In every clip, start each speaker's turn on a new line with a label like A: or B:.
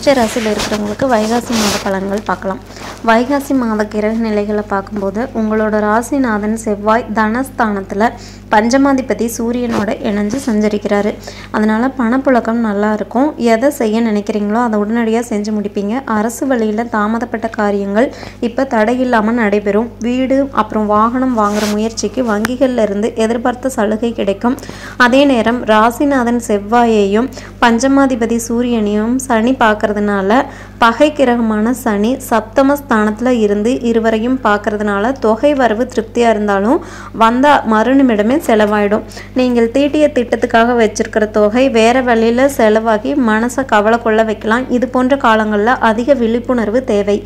A: விருச்ச ராசியில் இருக்கிறவங்களுக்கு வைகாசி மாத பலன்கள் பார்க்கலாம். வைகாசி மாத கிரக நிலைகளை பார்க்கும்போது உங்களோட ராசிநாதன் செவ்வாய் தனஸ்தானத்தில் பஞ்சமாதிபதி சூரியனோட இணைஞ்சு சஞ்சரிக்கிறாரு. அதனால் பணப்புழக்கம் நல்லா இருக்கும். எதை செய்ய நினைக்கிறீங்களோ அதை உடனடியாக செஞ்சு முடிப்பீங்க. அரசு வழியில் தாமதப்பட்ட காரியங்கள் இப்போ தடையில்லாமல் நடைபெறும். வீடு அப்புறம் வாகனம் வாங்குற முயற்சிக்கு வங்கிகளில் இருந்து எதிர்பார்த்த சலுகை கிடைக்கும். அதே நேரம் ராசிநாதன் செவ்வாயையும் பஞ்சமாதிபதி சூரியனையும் சனி பார்க்கறதுனால பகை கிரகமான சனி சப்தம ஸ்தானத்தில் இருந்து இருவரையும் பார்க்கறதுனால தொகை வரவு திருப்தியாக இருந்தாலும் வந்த மறுநிமிடமே செலவாயிடும். நீங்கள் தீட்டிய திட்டத்துக்காக வச்சிருக்கிற தொகை வேற வழியில் செலவாகி மனசை கவலை கொள்ள வைக்கலாம். இது போன்ற காலங்களில் அதிக விழிப்புணர்வு தேவை.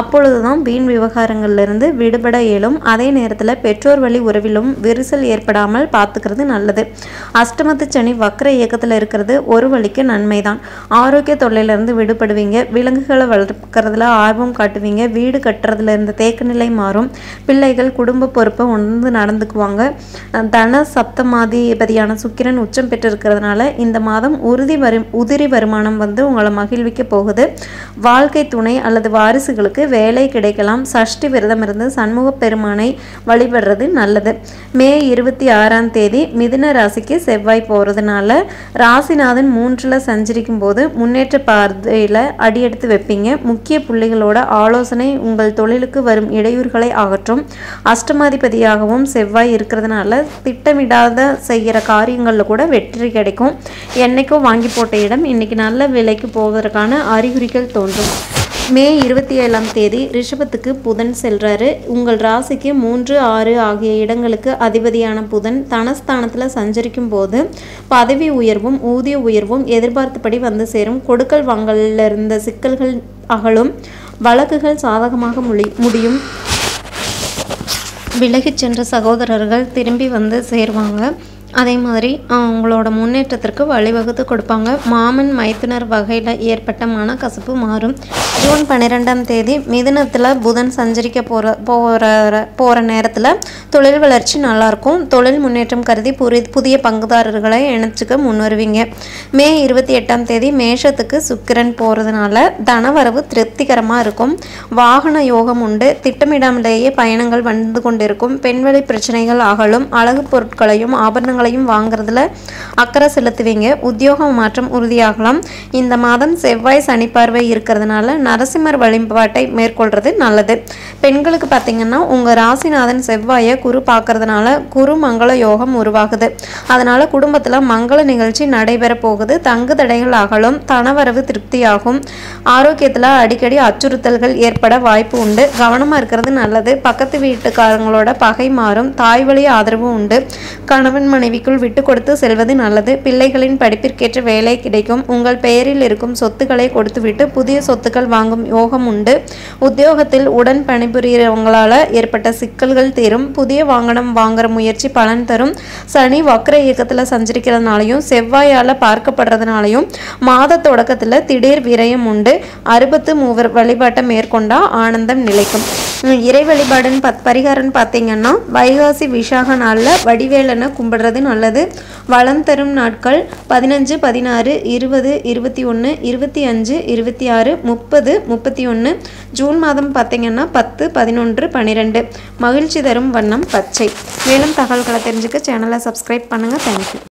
A: அப்பொழுதுதான் வீண் விவகாரங்கள்லேருந்து விடுபட இயலும். அதே நேரத்தில் பெற்றோர் வழி உறவிலும் விரிசல் ஏற்படாமல் பார்த்துக்கிறது நல்லது. அஷ்டமத்து சனி வக்ர இயக்கத்தில் இருக்கிறது ஒரு வழிக்கு நன்மைதான். ஆரோக்கிய தொல்லையிலிருந்து விடுபடுவீங்க. விலங்குகளை வளர்க்கறதுல ஆர்வம் காட்டுவீங்க. வீடு கட்டுறதுல இருந்த தேக்க நிலை மாறும். பிள்ளைகள் குடும்ப பொறுப்பை உணர்ந்து நடந்துக்குவாங்க. தன சப்தமாதிபதியான சுக்கிரன் உச்சம் பெற்றிருக்கிறதுனால இந்த மாதம் உறுதி வரும் உதிரி வருமானம் வந்து உங்களை மகிழ்விக்க போகுது. வாழ்க்கை துணை அல்லது வாரிசுகளுக்கு வேலை கிடைக்கலாம். சஷ்டி விரதம் இருந்து சண்முக பெருமானை வழிபடுறது நல்லது. மே இருபத்தி ஆறாம் தேதி மிதுன ராசிக்கு செவ்வாய் போகிறதுனால ராசிநாதன் மூன்றில் சஞ்சரிக்கும் போது முன்னேற்ற பார்வையில் அடியெடுத்து வைப்பீங்க. முக்கிய புள்ளிகளோட ஆலோசனை உங்கள் தொழிலுக்கு வரும் இடையூறுகளை அகற்றும் அஷ்டமாதிபதியாகவும் செவ்வாய் இருக்கிறதுனால திட்டமிடாத செய்கிற காரியங்களில் கூட வெற்றி கிடைக்கும். என்னைக்கோ வாங்கி போட்ட இடம் இன்னைக்கு நல்ல விலைக்கு போவதற்கான அறிகுறிகள் தோன்றும். மே இருபத்தி ஏழாம் தேதி ரிஷபத்துக்கு புதன் செல்றாரு. உங்கள் ராசிக்கு மூன்று ஆறு ஆகிய இடங்களுக்கு அதிபதியான புதன் தனஸ்தானத்தில் சஞ்சரிக்கும் போது பதவி உயர்வும் ஊதிய உயர்வும் எதிர்பார்த்தபடி வந்து சேரும். கொடுக்கல் வாங்கலில் இருந்த சிக்கல்கள் அகலும். வழக்குகள் சாதகமாக முடி முடியும். விலகிச் சென்ற சகோதரர்கள் திரும்பி வந்து சேருவாங்க. அதே மாதிரி அவங்களோட முன்னேற்றத்திற்கு வழிவகுத்து கொடுப்பாங்க. மாமன் மைத்துனர் வகையில் ஏற்பட்ட மனக்கசப்பு மாறும். ஜூன் பன்னிரெண்டாம் தேதி மிதுனத்தில் புதன் சஞ்சரிக்க போகிற போகிற போகிற நேரத்தில் தொழில் வளர்ச்சி நல்லாயிருக்கும் தொழில் முன்னேற்றம் கருதி புரி புதிய பங்குதாரர்களை இணைச்சிக்க முன் வருவீங்க மே இருபத்தி எட்டாம் தேதி மேஷத்துக்கு சுக்கிரன் போகிறதுனால தனவரவு திருப்திகரமாக இருக்கும். வாகன யோகம் உண்டு. திட்டமிடாமலேயே பயணங்கள் வந்து கொண்டிருக்கும். பெண்வழி பிரச்சனைகள் அகலும். அழகு பொருட்களையும் ஆபரணங்களையும் வாங்குறதுல அக்கறை செலுத்துவீங்க. உத்தியோக மாற்றம் உறுதியாகலாம். இந்த மாதம் செவ்வாய் சனி பார்வை இருக்கிறதுனால நரசிம்மர் வழிபாட்டை மேற்கொள்றது நல்லது. பெண்களுக்கு பார்த்தீங்கன்னா உங்கள் ராசிநாதன் செவ்வாயை குரு பார்க்கறதுனால குரு மங்கள யோகம் உருவாகுது. அதனால குடும்பத்தில் மங்கள நிகழ்ச்சி நடைபெற போகுது. தங்கு தடைகள் அகலும். தனவரவு திருப்தியாகும். ஆரோக்கியத்தில் அடிக்கடி அச்சுறுத்தல்கள் ஏற்பட வாய்ப்பு உண்டு. கவனமாக இருக்கிறது நல்லது. பக்கத்து வீட்டுக்காரங்களோட பகை மாறும். தாய் வழி ஆதரவு உண்டு. கணவன் மனைவிக்குள் விட்டு கொடுத்து செல்வது நல்லது. பிள்ளைகளின் படிப்பிற்கேற்ற வேலை கிடைக்கும். உங்கள் பெயரில் இருக்கும் சொத்துக்களை கொடுத்துவிட்டு புதிய சொத்துக்கள் வாங்கும் யோகம் உண்டு. உத்தியோகத்தில் உடன் பணிபுரியவங்களால ஏற்பட்ட சிக்கல்கள் தீரும். புதிய வாகனம் வாங்குற முயற்சி பலன் தரும். சனி வக்ர இயக்கத்தில் சஞ்சரிக்கிறதுனாலையும் செவ்வாயால் பார்க்கப்படுறதுனாலையும் மாத தொடக்கத்தில் திடீர் விரயம் உண்டு. அறுபத்து மூவர் வழிபாட்டை மேற்கொண்டா ஆனந்தம் நிலைக்கும். இறை வழிபாடுன்னு பத் பரிகாரம்னு பார்த்தீங்கன்னா வைகாசி விஷாக நாளில் வடிவேலனை கும்பிடுறது நல்லது. வளம் தரும் நாட்கள் பதினஞ்சு பதினாறு இருபது இருபத்தி ஒன்று இருபத்தி அஞ்சு இருபத்தி ஆறு முப்பது முப்பத்தி ஒன்று ஜூன் மாதம் பார்த்தீங்கன்னா பத்து பதினொன்று பன்னிரெண்டு மகிழ்ச்சி தரும் வண்ணம் பச்சை. மேலும் தகவல்களை தெரிஞ்சுக்க சேனலை சப்ஸ்கிரைப் பண்ணுங்கள் தேங்க்யூ